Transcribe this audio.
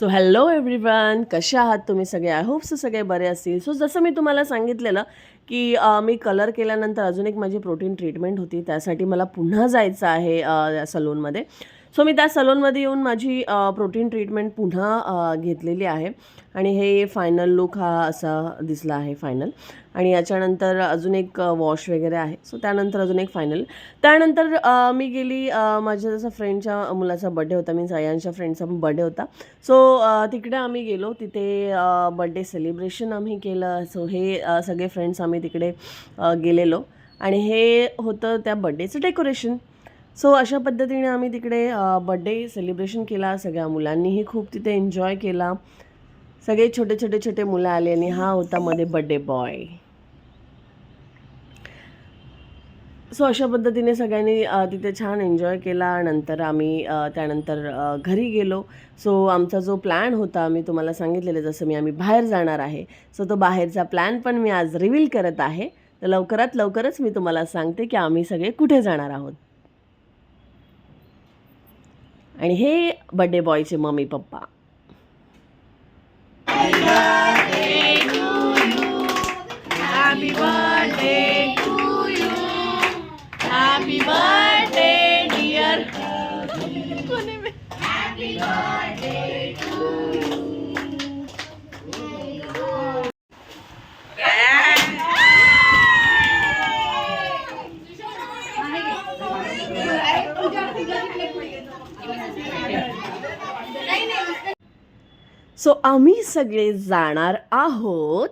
So hello everyone कसे आहात तुम्ही सगळे? आय होप सो सगळे बरे असतील. सो जसं मी तुम्हाला सांगितलेलं की मी कलर केल्यानंतर अजून एक माझी प्रोटीन ट्रीटमेंट होती. त्यासाठी मला पुन्हा जायचं आहे सलूनमध्ये सो मी त्या सलूनमध्ये येऊन माझी प्रोटीन ट्रीटमेंट पुन्हा घेतलेली आहे. आणि हे फायनल लुक हा असा दिसला आहे फायनल आणि याच्यानंतर अजून एक वॉश वगैरे आहे. सो त्यानंतर अजून एक फायनल त्यानंतर मी गेली माझ्या जसं फ्रेंडच्या मुलाचा बड्डे होता मीन्स अयांच्या फ्रेंडचा बड्डे होता. सो तिकडे आम्ही गेलो. तिथे बड्डे सेलिब्रेशन आम्ही केलं. सो हे सगळे फ्रेंड्स आम्ही तिकडे गेलेलो. आणि हे होतं त्या बड्डेचं डेकोरेशन सो अशा पद्धतीने आम्ही तिकडे बड्डे सेलिब्रेशन केला सगळ्या मुलांनीही खूप तिथे एन्जॉय केला. सगळे छोटे छोटे छोटे मुलं आले आणि हा होता मध्ये बड्डे बॉय सो अशा पद्धतीने सगळ्यांनी तिथे छान एन्जॉय केला. नंतर आम्ही त्यानंतर घरी गेलो. सो आमचा जो प्लॅन होता मी तुम्हाला सांगितलेलं जसं मी आम्ही बाहेर जाणार आहे सो तो बाहेरचा प्लॅन पण मी आज रिव्हील करत आहे. तर लवकरात लवकरच मी तुम्हाला सांगते की आम्ही सगळे कुठे जाणार आहोत. आणि हे birthday बॉयचे mummy papa. Happy birthday to so आम्ही सगळे जाणार आहोत.